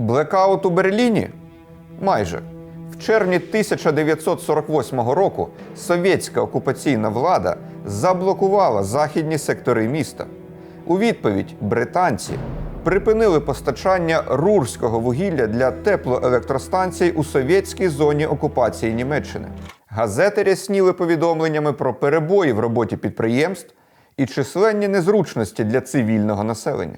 Блекаут у Берліні? Майже. В червні 1948 року совєтська окупаційна влада заблокувала західні сектори міста. У відповідь британці припинили постачання рурського вугілля для теплоелектростанцій у совєтській зоні окупації Німеччини. Газети рясніли повідомленнями про перебої в роботі підприємств і численні незручності для цивільного населення.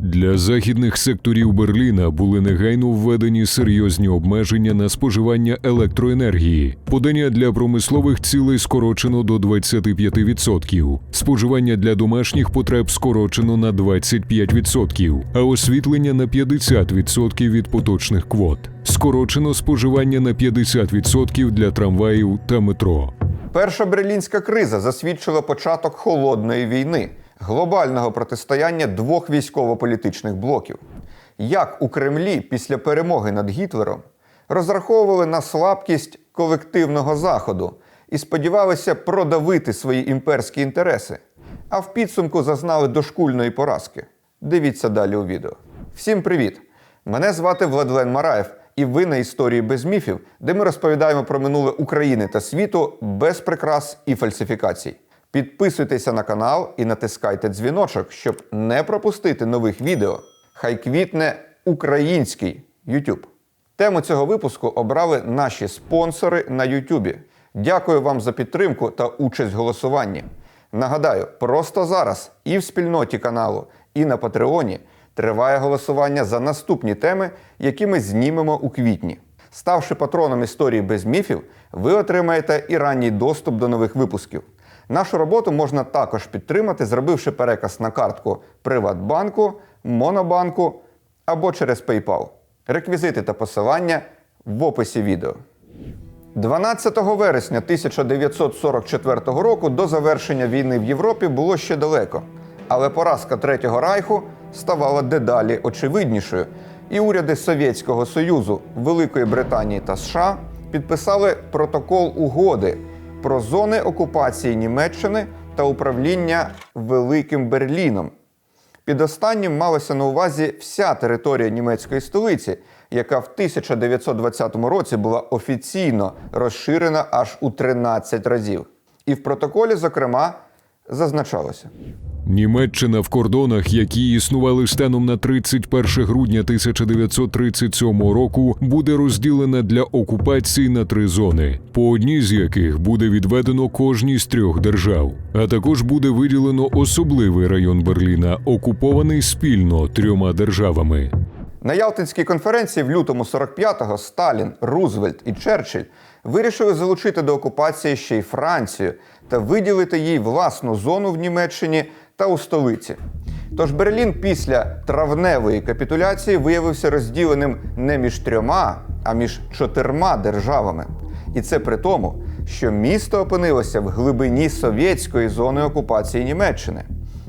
Для західних секторів Берліна були негайно введені серйозні обмеження на споживання електроенергії. Подання для промислових цілей скорочено до 25%, споживання для домашніх потреб скорочено на 25%, а освітлення на 50% від поточних квот. Скорочено споживання на 50% для трамваїв та метро. Перша берлінська криза засвідчила початок холодної війни, глобального протистояння двох військово-політичних блоків. Як у Кремлі після перемоги над Гітлером розраховували на слабкість колективного заходу і сподівалися продавити свої імперські інтереси, а в підсумку зазнали дошкульної поразки. Дивіться далі у відео. Всім привіт! Мене звати Владлен Мараєв, і ви на історії без міфів, де ми розповідаємо про минуле України та світу без прикрас і фальсифікацій. Підписуйтеся на канал і натискайте дзвіночок, щоб не пропустити нових відео. Хай квітне український YouTube. Тему цього випуску обрали наші спонсори на YouTube. Дякую вам за підтримку та участь в голосуванні. Нагадаю, просто зараз і в спільноті каналу, і на Патреоні триває голосування за наступні теми, які ми знімемо у квітні. Ставши патроном історії без міфів, ви отримаєте і ранній доступ до нових випусків. Нашу роботу можна також підтримати, зробивши переказ на картку Приватбанку, Монобанку або через PayPal. Реквізити та посилання в описі відео. 12 вересня 1944 року до завершення війни в Європі було ще далеко, але поразка Третього Райху ставала дедалі очевиднішою, і уряди Совєтського Союзу, Великої Британії та США підписали протокол угоди про зони окупації Німеччини та управління Великим Берліном. Під останнім малася на увазі вся територія німецької столиці, яка в 1920 році була офіційно розширена аж у 13 разів. І в протоколі, зокрема, зазначалося. Німеччина в кордонах, які існували станом на 31 грудня 1937 року, буде розділена для окупації на три зони, по одній з яких буде відведено кожній з трьох держав. А також буде виділено особливий район Берліна, окупований спільно трьома державами. На Ялтинській конференції в лютому 45-го Сталін, Рузвельт і Черчилль вирішили залучити до окупації ще й Францію та виділити їй власну зону в Німеччині та у столиці. Тож Берлін після травневої капітуляції виявився розділеним не між трьома, а між чотирма державами. І це при тому, що місто опинилося в глибині совєтської зони окупації Німеччини.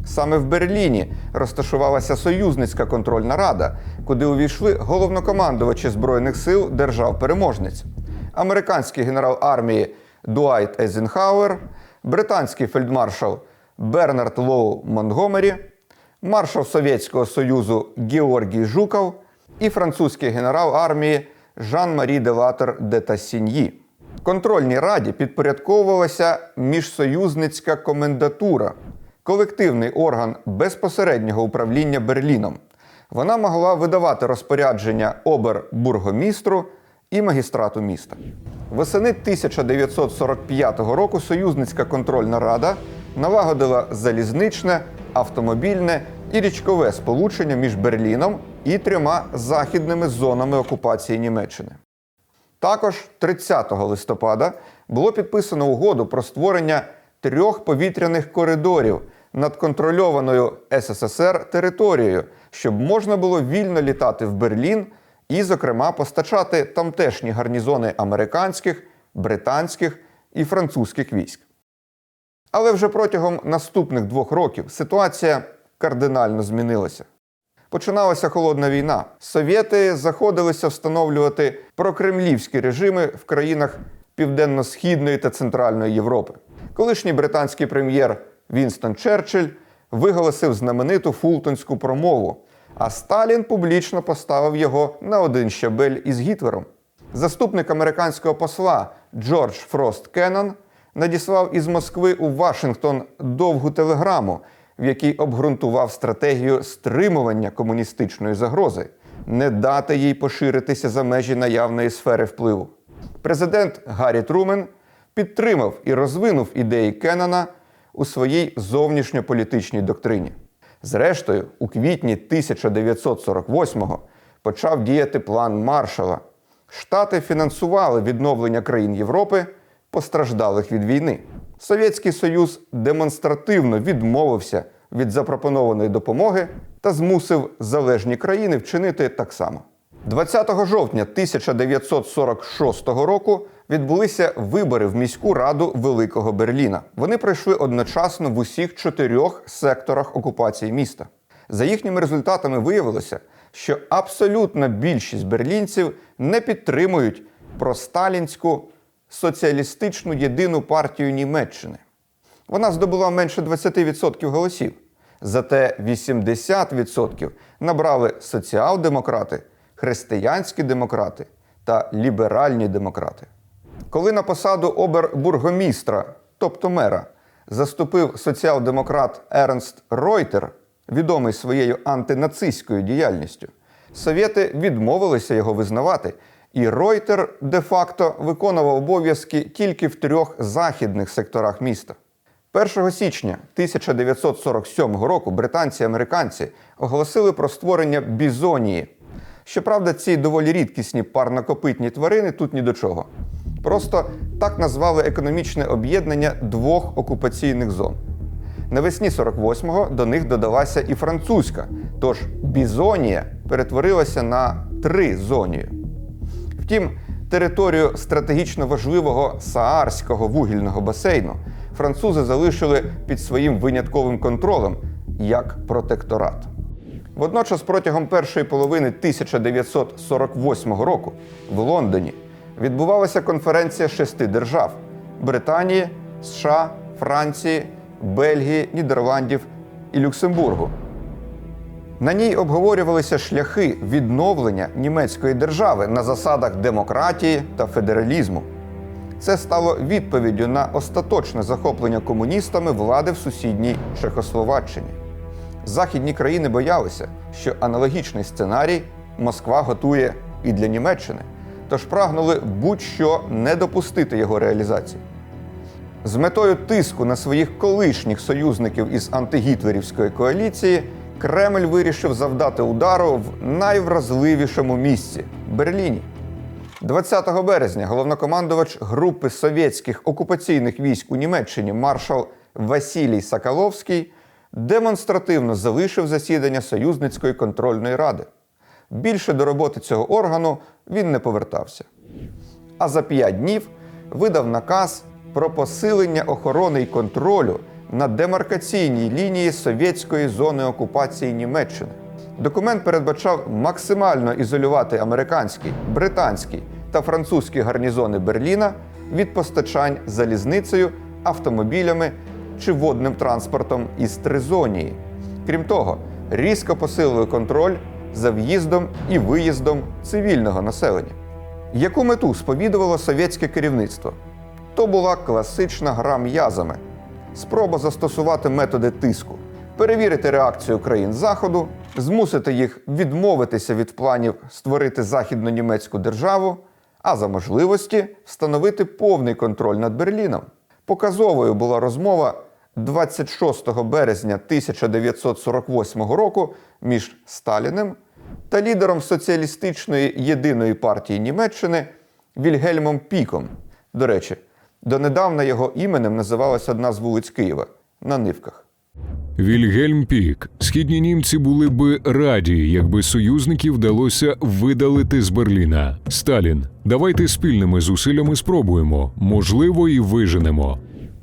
Саме в Берліні розташувалася союзницька контрольна рада, куди увійшли головнокомандувачі збройних сил держав-переможниць, американський генерал армії Дуайт Ейзенхауер, британський фельдмаршал Бернард Лоу Монтгомері, маршал Совєтського Союзу Георгій Жуков і французький генерал армії Жан-Марі Делатер де Тассіньї. Контрольній раді підпорядковувалася міжсоюзницька комендатура, колективний орган безпосереднього управління Берліном. Вона могла видавати розпорядження обер-бургомістру і магістрату міста. Восени 1945 року союзницька контрольна рада налагодила залізничне, автомобільне і річкове сполучення між Берліном і трьома західними зонами окупації Німеччини. Також 30 листопада було підписано угоду про створення трьох повітряних коридорів над контрольованою СССР територією, щоб можна було вільно літати в Берлін і, зокрема, постачати тамтешні гарнізони американських, британських і французьких військ. Але вже протягом наступних двох років ситуація кардинально змінилася. Починалася холодна війна. Совєти заходилися встановлювати прокремлівські режими в країнах Південно-Східної та Центральної Європи. Колишній британський прем'єр Вінстон Черчилль виголосив знамениту фултонську промову, а Сталін публічно поставив його на один щабель із Гітлером. Заступник американського посла Джордж Фрост Кеннон надіслав із Москви у Вашингтон довгу телеграму, в якій обґрунтував стратегію стримування комуністичної загрози, не дати їй поширитися за межі наявної сфери впливу. Президент Гаррі Трумен підтримав і розвинув ідеї Кеннона у своїй зовнішньополітичній доктрині. Зрештою, у квітні 1948-го почав діяти план Маршала. Штати фінансували відновлення країн Європи, постраждалих від війни. Совєтський Союз демонстративно відмовився від запропонованої допомоги та змусив залежні країни вчинити так само. 20 жовтня 1946 року відбулися вибори в міську раду Великого Берліна. Вони пройшли одночасно в усіх чотирьох секторах окупації міста. За їхніми результатами виявилося, що абсолютна більшість берлінців не підтримують просталінську соціалістичну єдину партію Німеччини. Вона здобула менше 20% голосів. Зате 80% набрали соціал-демократи, християнські демократи та ліберальні демократи. Коли на посаду обербургомістра, тобто мера, заступив соціал-демократ Ернст Ройтер, відомий своєю антинацистською діяльністю, совєти відмовилися його визнавати, і Ройтер де-факто виконував обов'язки тільки в трьох західних секторах міста. 1 січня 1947 року британці і американці оголосили про створення бізонії. Щоправда, ці доволі рідкісні парнокопитні тварини тут ні до чого. Просто так назвали економічне об'єднання двох окупаційних зон. Навесні 48-го до них додалася і французька, тож бізонія перетворилася на три зонію. Втім, територію стратегічно важливого Саарського вугільного басейну французи залишили під своїм винятковим контролем як протекторат. Водночас, протягом першої половини 1948 року в Лондоні відбувалася конференція шести держав: Британії, США, Франції, Бельгії, Нідерландів і Люксембургу. На ній обговорювалися шляхи відновлення німецької держави на засадах демократії та федералізму. Це стало відповіддю на остаточне захоплення комуністами влади в сусідній Чехословаччині. Західні країни боялися, що аналогічний сценарій Москва готує і для Німеччини, тож прагнули будь-що не допустити його реалізації. З метою тиску на своїх колишніх союзників із антигітлерівської коаліції Кремль вирішив завдати удару в найвразливішому місці Берліні. 20 березня головнокомандувач групи совєтських окупаційних військ у Німеччині маршал Василій Соколовський демонстративно залишив засідання союзницької контрольної ради. Більше до роботи цього органу він не повертався. А за п'ять днів видав наказ про посилення охорони і контролю на демаркаційній лінії совєтської зони окупації Німеччини. Документ передбачав максимально ізолювати американський, британський та французький гарнізони Берліна від постачань залізницею, автомобілями чи водним транспортом із Тризонії. Крім того, різко посилили контроль за в'їздом і виїздом цивільного населення. Яку мету сповідувало совєтське керівництво? То була класична гра м'язами, спроба застосувати методи тиску, перевірити реакцію країн Заходу, змусити їх відмовитися від планів створити західно-німецьку державу, а за можливості встановити повний контроль над Берліном. Показовою була розмова 26 березня 1948 року між Сталіним та лідером соціалістичної єдиної партії Німеччини Вільгельмом Піком. До речі, донедавна його іменем називалася одна з вулиць Києва на Нивках. Вільгельм Пік. Східні німці були би раді, якби союзників вдалося видалити з Берліна. Сталін, давайте спільними зусиллями спробуємо, можливо, і виженемо.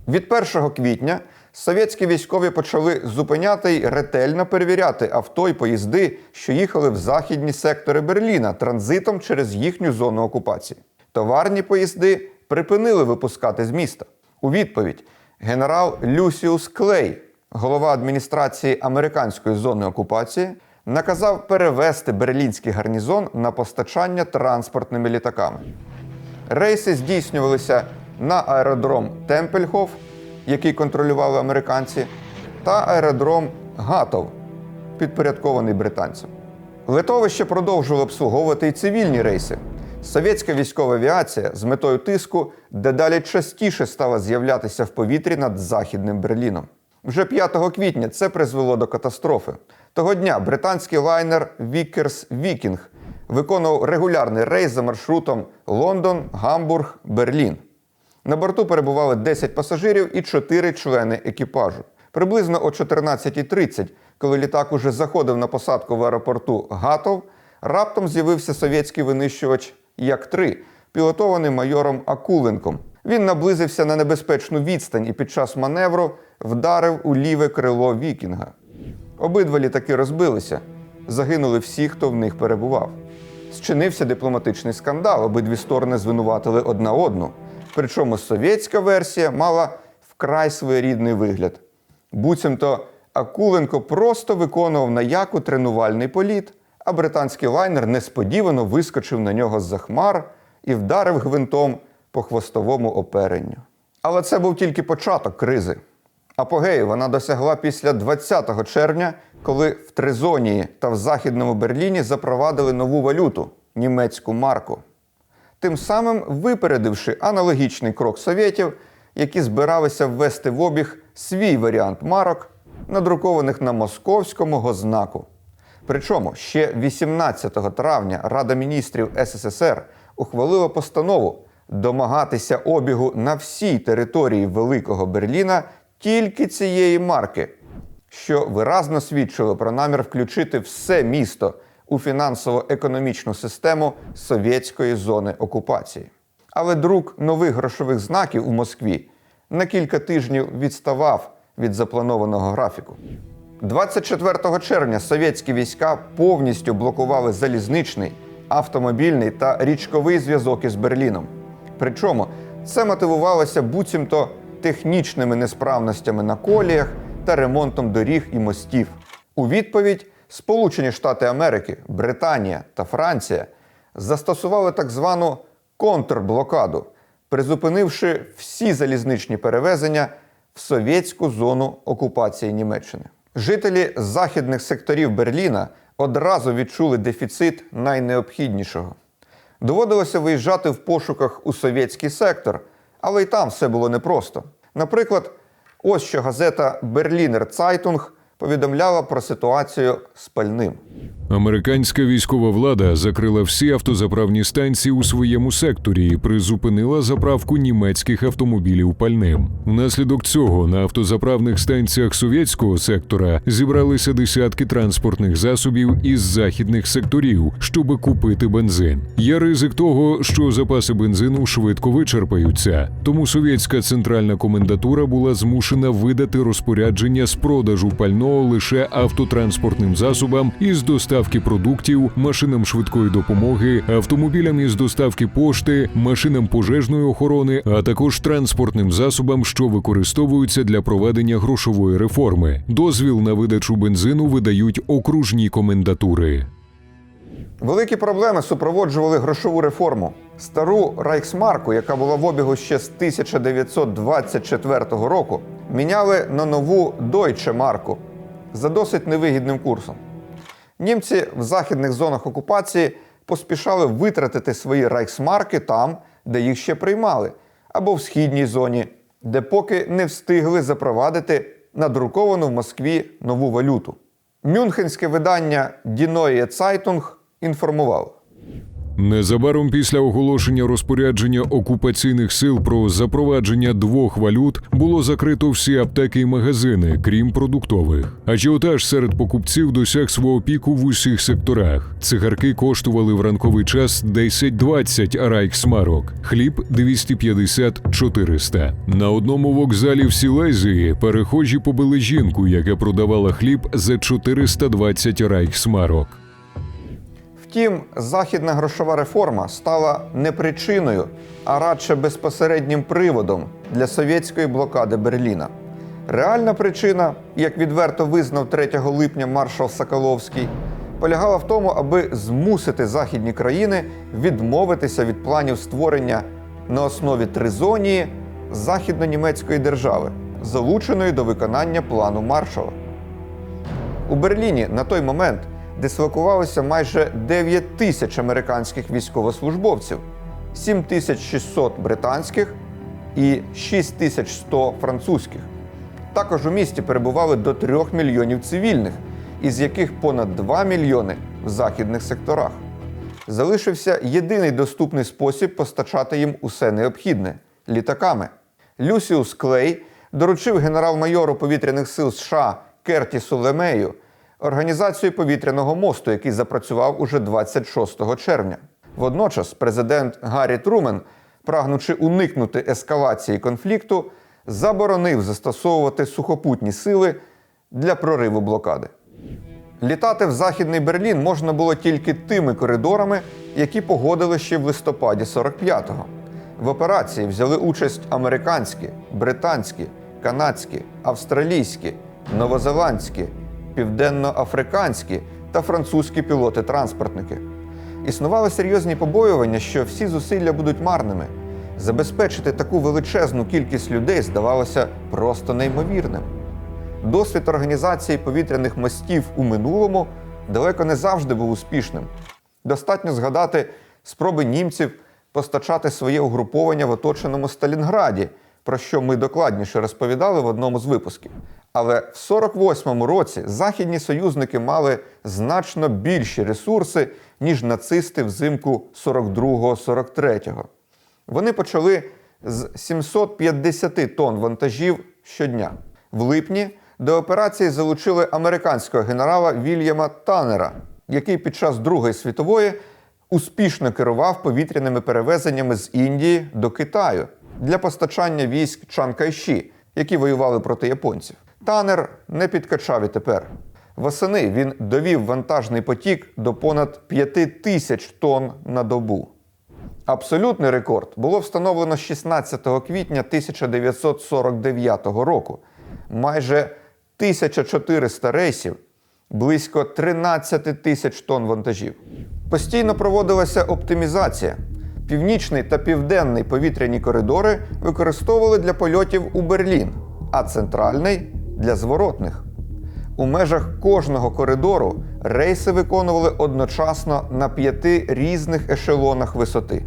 Від 1 квітня совєтські військові почали зупиняти й ретельно перевіряти авто й поїзди, що їхали в західні сектори Берліна транзитом через їхню зону окупації. Товарні поїзди припинили випускати з міста. У відповідь генерал Люсіус Клей, голова адміністрації американської зони окупації, наказав перевести берлінський гарнізон на постачання транспортними літаками. Рейси здійснювалися на аеродром Темпельхоф, який контролювали американці, та аеродром Гатов, підпорядкований британцям. Литовище продовжувало обслуговувати й цивільні рейси. Совєтська військова авіація з метою тиску дедалі частіше стала з'являтися в повітрі над Західним Берліном. Вже 5 квітня це призвело до катастрофи. Того дня британський лайнер Вікерс Вікінг виконував регулярний рейс за маршрутом Лондон, Гамбург, Берлін. На борту перебували 10 пасажирів і 4 члени екіпажу. Приблизно о 14.30, коли літак уже заходив на посадку в аеропорту Гатов, раптом з'явився совєтський винищувач Як-3, пілотований майором Акуленком. Він наблизився на небезпечну відстань і під час маневру вдарив у ліве крило Вікінга. Обидва літаки розбилися. Загинули всі, хто в них перебував. Зчинився дипломатичний скандал. Обидві сторони звинуватили одна одну. Причому совєтська версія мала вкрай своєрідний вигляд. Буцімто Акуленко просто виконував на яку тренувальний політ, а британський лайнер несподівано вискочив на нього з-за хмар і вдарив гвинтом по хвостовому оперенню. Але це був тільки початок кризи. Апогею вона досягла після 20 червня, коли в Тризонії та в Західному Берліні запровадили нову валюту німецьку марку. Тим самим випередивши аналогічний крок совєтів, які збиралися ввести в обіг свій варіант марок, надрукованих на московському гознаку. Причому ще 18 травня Рада міністрів СССР ухвалила постанову домагатися обігу на всій території Великого Берліна тільки цієї марки, що виразно свідчило про намір включити все місто у фінансово-економічну систему совєтської зони окупації. Але друк нових грошових знаків у Москві на кілька тижнів відставав від запланованого графіку. 24 червня совєтські війська повністю блокували залізничний, автомобільний та річковий зв'язок із Берліном. Причому це мотивувалося буцімто технічними несправностями на коліях та ремонтом доріг і мостів. У відповідь Сполучені Штати Америки, Британія та Франція застосували так звану контрблокаду, призупинивши всі залізничні перевезення в совєтську зону окупації Німеччини. Жителі західних секторів Берліна одразу відчули дефіцит найнеобхіднішого. Доводилося виїжджати в пошуках у совєтський сектор, але й там все було непросто. Наприклад, ось що газета Берлінер Цайтунг повідомляла про ситуацію з пальним. Американська військова влада закрила всі автозаправні станції у своєму секторі і призупинила заправку німецьких автомобілів пальним. Внаслідок цього на автозаправних станціях совєтського сектора зібралися десятки транспортних засобів із західних секторів, щоби купити бензин. Є ризик того, що запаси бензину швидко вичерпаються. Тому совєтська центральна комендатура була змушена видати розпорядження з продажу пального лише автотранспортним засобам із доставки продуктів, машинам швидкої допомоги, автомобілям із доставки пошти, машинам пожежної охорони, а також транспортним засобам, що використовуються для проведення грошової реформи. Дозвіл на видачу бензину видають окружні комендатури. Великі проблеми супроводжували грошову реформу. Стару райхсмарку, яка була в обігу ще з 1924 року, міняли на нову Deutsche марку за досить невигідним курсом. Німці в західних зонах окупації поспішали витратити свої райхсмарки там, де їх ще приймали, або в східній зоні, де поки не встигли запровадити надруковану в Москві нову валюту. Мюнхенське видання Die Zeitung інформувало. Незабаром після оголошення розпорядження окупаційних сил про запровадження двох валют було закрито всі аптеки і магазини, крім продуктових. Ажіотаж серед покупців досяг свого піку в усіх секторах. Цигарки коштували в ранковий час 10-20 райхсмарок, хліб 250-400. На одному вокзалі в Сілезії перехожі побили жінку, яка продавала хліб за 420 райхсмарок. Втім, західна грошова реформа стала не причиною, а радше безпосереднім приводом для совєтської блокади Берліна. Реальна причина, як відверто визнав 3 липня маршал Соколовський, полягала в тому, аби змусити західні країни відмовитися від планів створення на основі тризонії західно-німецької держави, залученої до виконання плану Маршала. У Берліні на той момент дислокувалося майже 9 тисяч американських військовослужбовців, 7600 британських і 6100 французьких. Також у місті перебували до 3 мільйонів цивільних, із яких понад 2 мільйони в західних секторах. Залишився єдиний доступний спосіб постачати їм усе необхідне літаками. Люсіус Клей доручив генерал-майору повітряних сил США Кертісу Лемею організацію повітряного мосту, який запрацював уже 26 червня. Водночас президент Гаррі Трумен, прагнучи уникнути ескалації конфлікту, заборонив застосовувати сухопутні сили для прориву блокади. Літати в Західний Берлін можна було тільки тими коридорами, які погодили ще в листопаді 45-го. В операції взяли участь американські, британські, канадські, австралійські, новозеландські, південноафриканські та французькі пілоти-транспортники. Існували серйозні побоювання, що всі зусилля будуть марними. Забезпечити таку величезну кількість людей здавалося просто неймовірним. Досвід організації повітряних мостів у минулому далеко не завжди був успішним. Достатньо згадати спроби німців постачати своє угруповання в оточеному Сталінграді, про що ми докладніше розповідали в одному з випусків. Але в 48-му році західні союзники мали значно більші ресурси, ніж нацисти взимку 42-43. Вони почали з 750 тонн вантажів щодня. В липні до операції залучили американського генерала Вільяма Таннера, який під час Другої світової успішно керував повітряними перевезеннями з Індії до Китаю для постачання військ Чан Кайші, які воювали проти японців. Танер не підкачав і тепер. Восени він довів вантажний потік до понад 5 тисяч тонн на добу. Абсолютний рекорд було встановлено 16 квітня 1949 року. Майже 1400 рейсів, близько 13 тисяч тонн вантажів. Постійно проводилася оптимізація. Північний та південний повітряні коридори використовували для польотів у Берлін, а центральний для зворотних. У межах кожного коридору рейси виконували одночасно на п'яти різних ешелонах висоти.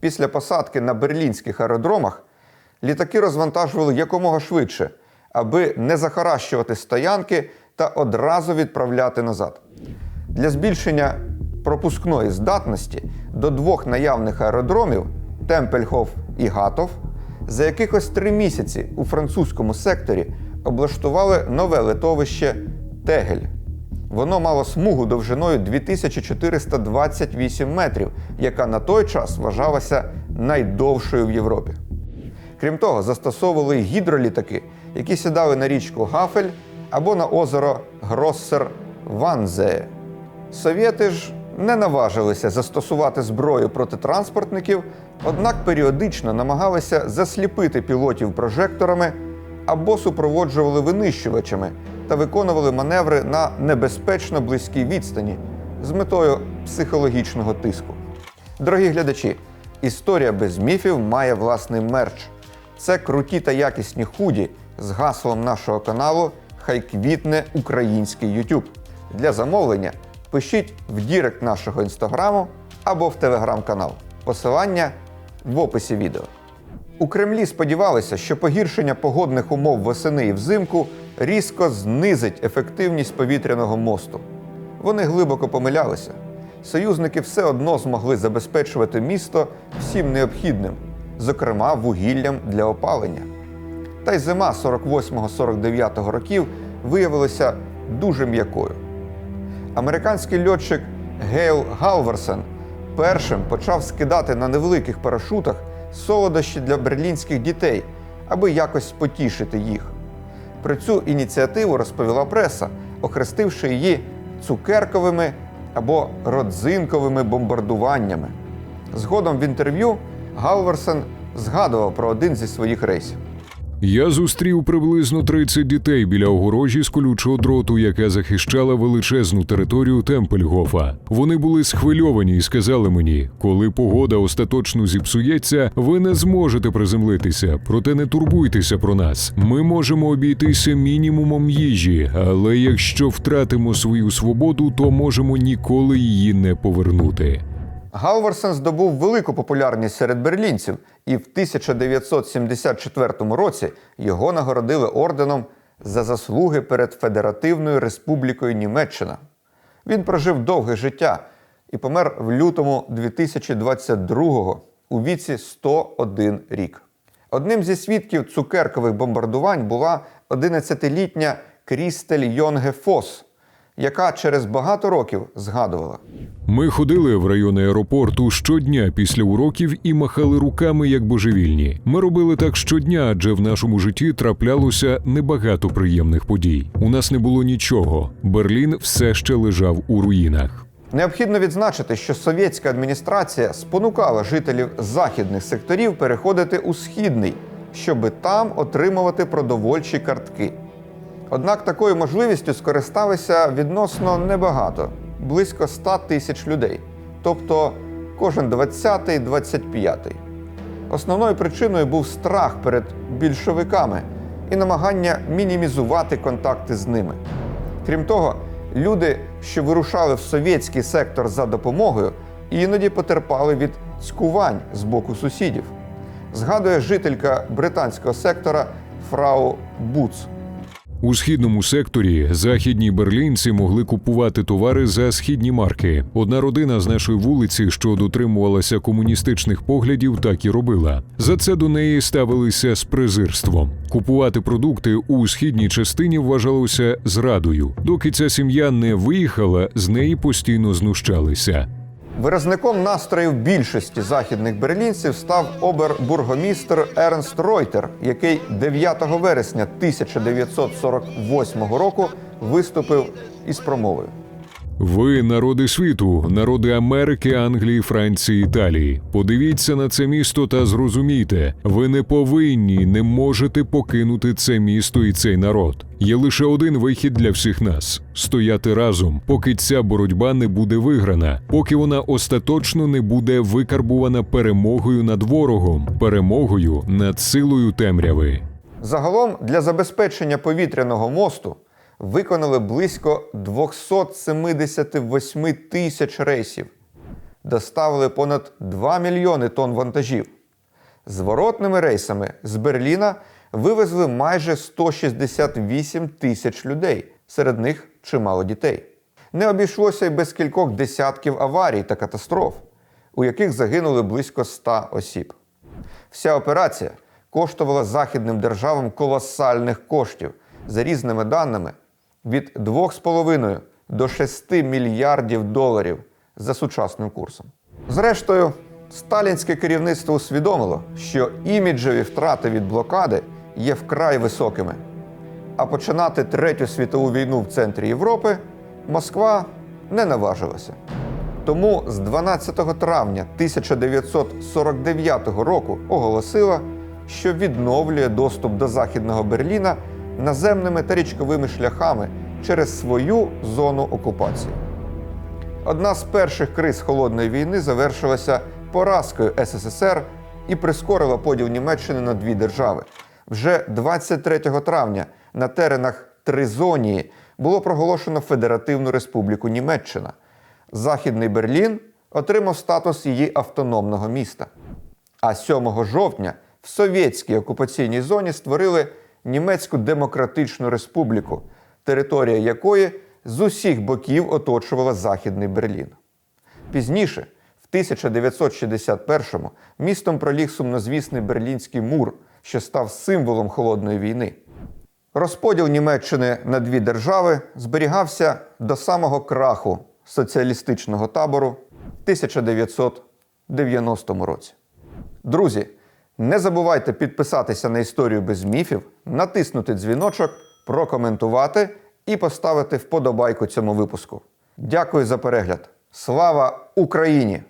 Після посадки на берлінських аеродромах літаки розвантажували якомога швидше, аби не захаращувати стоянки та одразу відправляти назад. Для збільшення пропускної здатності до двох наявних аеродромів Темпельхоф і Гатов за якихось три місяці у французькому секторі облаштували нове литовище Тегель. Воно мало смугу довжиною 2428 метрів, яка на той час вважалася найдовшою в Європі. Крім того, застосовували гідролітаки, які сідали на річку Гафель або на озеро Гроссер Ванзее. Совєти ж не наважилися застосувати зброю проти транспортників, однак періодично намагалися засліпити пілотів прожекторами або супроводжували винищувачами та виконували маневри на небезпечно близькій відстані з метою психологічного тиску. Дорогі глядачі, історія без міфів має власний мерч. Це круті та якісні худі з гаслом нашого каналу Хай квітне український YouTube. Для замовлення пишіть в Дірект нашого інстаграму або в телеграм-канал. Посилання в описі відео. У Кремлі сподівалися, що погіршення погодних умов восени і взимку різко знизить ефективність повітряного мосту. Вони глибоко помилялися. Союзники все одно змогли забезпечувати місто всім необхідним, зокрема вугіллям для опалення. Та й зима 48-49 років виявилася дуже м'якою. Американський льотчик Гейл Галверсен першим почав скидати на невеликих парашутах солодощі для берлінських дітей, аби якось потішити їх. Про цю ініціативу розповіла преса, охрестивши її цукерковими або родзинковими бомбардуваннями. Згодом в інтерв'ю Галверсен згадував про один зі своїх рейсів. Я зустрів приблизно 30 дітей біля огорожі з колючого дроту, яка захищала величезну територію Темпельгофа. Вони були схвильовані і сказали мені, коли погода остаточно зіпсується, ви не зможете приземлитися, проте не турбуйтеся про нас. Ми можемо обійтися мінімумом їжі, але якщо втратимо свою свободу, то можемо ніколи її не повернути. Галварсен здобув велику популярність серед берлінців, і в 1974 році його нагородили орденом за заслуги перед Федеративною Республікою Німеччина. Він прожив довге життя і помер в лютому 2022-го у віці 101 рік. Одним зі свідків цукеркових бомбардувань була 11-літня Крістель Йонге Фос, яка через багато років згадувала. Ми ходили в район аеропорту щодня після уроків і махали руками як божевільні. Ми робили так щодня, адже в нашому житті траплялося небагато приємних подій. У нас не було нічого. Берлін все ще лежав у руїнах. Необхідно відзначити, що совєтська адміністрація спонукала жителів західних секторів переходити у східний, щоби там отримувати продовольчі картки. Однак такою можливістю скористалися відносно небагато близько 100 тисяч людей, тобто кожен 20-й, 25-й. Основною причиною був страх перед більшовиками і намагання мінімізувати контакти з ними. Крім того, люди, що вирушали в совєтський сектор за допомогою, іноді потерпали від цькувань з боку сусідів. Згадує жителька британського сектора Фрау Буц. У східному секторі західні берлінці могли купувати товари за східні марки. Одна родина з нашої вулиці, що дотримувалася комуністичних поглядів, так і робила. За це до неї ставилися з презирством. Купувати продукти у східній частині вважалося зрадою. Доки ця сім'я не виїхала, з неї постійно знущалися. Виразником настроїв більшості західних берлінців став обербургомістр Ернст Ройтер, який 9 вересня 1948 року виступив із промовою. Ви народи світу, народи Америки, Англії, Франції, Італії. Подивіться на це місто та зрозумійте, ви не повинні, не можете покинути це місто і цей народ. Є лише один вихід для всіх нас стояти разом, поки ця боротьба не буде виграна, поки вона остаточно не буде викарбувана перемогою над ворогом, перемогою над силою темряви. Загалом для забезпечення повітряного мосту виконали близько 278 тисяч рейсів, доставили понад 2 мільйони тонн вантажів. Зворотними рейсами з Берліна вивезли майже 168 тисяч людей, серед них чимало дітей. Не обійшлося й без кількох десятків аварій та катастроф, у яких загинули близько 100 осіб. Вся операція коштувала західним державам колосальних коштів за різними даними від 2,5 до 6 мільярдів доларів за сучасним курсом. Зрештою, сталінське керівництво усвідомило, що іміджеві втрати від блокади є вкрай високими. А починати Третю світову війну в центрі Європи Москва не наважилася. Тому з 12 травня 1949 року оголосила, що відновлює доступ до Західного Берліна наземними та річковими шляхами через свою зону окупації. Одна з перших криз холодної війни завершилася поразкою СССР і прискорила поділ Німеччини на дві держави. Вже 23 травня на теренах Тризонії було проголошено Федеративну Республіку Німеччина. Західний Берлін отримав статус її автономного міста. А 7 жовтня в совєтській окупаційній зоні створили Німецьку Демократичну Республіку, територія якої з усіх боків оточувала Західний Берлін. Пізніше, в 1961-му, містом проліг сумнозвісний Берлінський мур, що став символом холодної війни. Розподіл Німеччини на дві держави зберігався до самого краху соціалістичного табору в 1990 році. Друзі, не забувайте підписатися на історію без міфів, натиснути дзвіночок, прокоментувати і поставити вподобайку цьому випуску. Дякую за перегляд. Слава Україні!